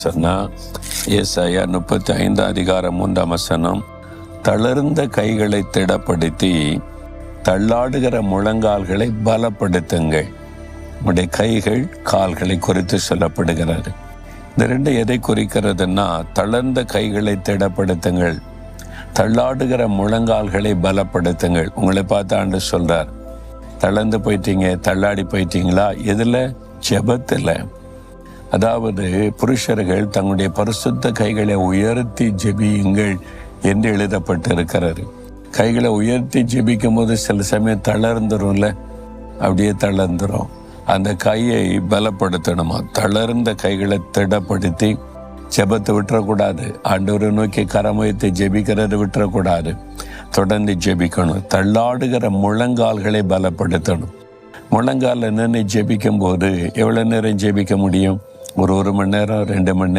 சொன்னா ஏசாயா முப்பத்தி ஐந்து அதிகாரம் மூன்றாம் வசனம் தளர்ந்த கைகளை திடப்படுத்தி தள்ளாடுகிற முழங்கால்களை பலப்படுத்துங்கள். உடைய கைகள் கால்களை குறித்து சொல்லப்படுகிறது. இந்த ரெண்டு எதை குறிக்கிறதுன்னா தளர்ந்த கைகளை திடப்படுத்துங்கள். தள்ளாடுகிற முழங்கால்களை பலப்படுத்துங்கள். உங்களை பார்த்து ஆண்டு சொல்றார். தளர்ந்து போயிட்டீங்க தள்ளாடி போயிட்டீங்களா? எதுல? ஜெபத்துல. அதாவது புருஷர்கள் தங்களுடைய பரிசுத்த கைகளை உயர்த்தி ஜெபியுங்கள் என்று எழுதப்பட்டிருக்கிறது. கைகளை உயர்த்தி ஜெபிக்கும் போது சில சமயம் தளர்ந்துரும்ல? அப்படியே தளர்ந்துரும். அந்த கையை பலப்படுத்தணுமா? தளர்ந்த கைகளை திடப்படுத்தி ஜெபத்தை விட்டுறக்கூடாது. ஆண்டவரை நோக்கி கரம் வைத்து ஜெபிக்கிறத விட்டுறக்கூடாது. தொடர்ந்து ஜெபிக்கணும். தள்ளாடுகிற முழங்கால்களை பலப்படுத்தணும். முழங்காலில் நின்று ஜெபிக்கும் போது எவ்வளோ நேரம் ஜெபிக்க முடியும்? ஒரு ஒரு மணி நேரம் ரெண்டு மணி நேரம்.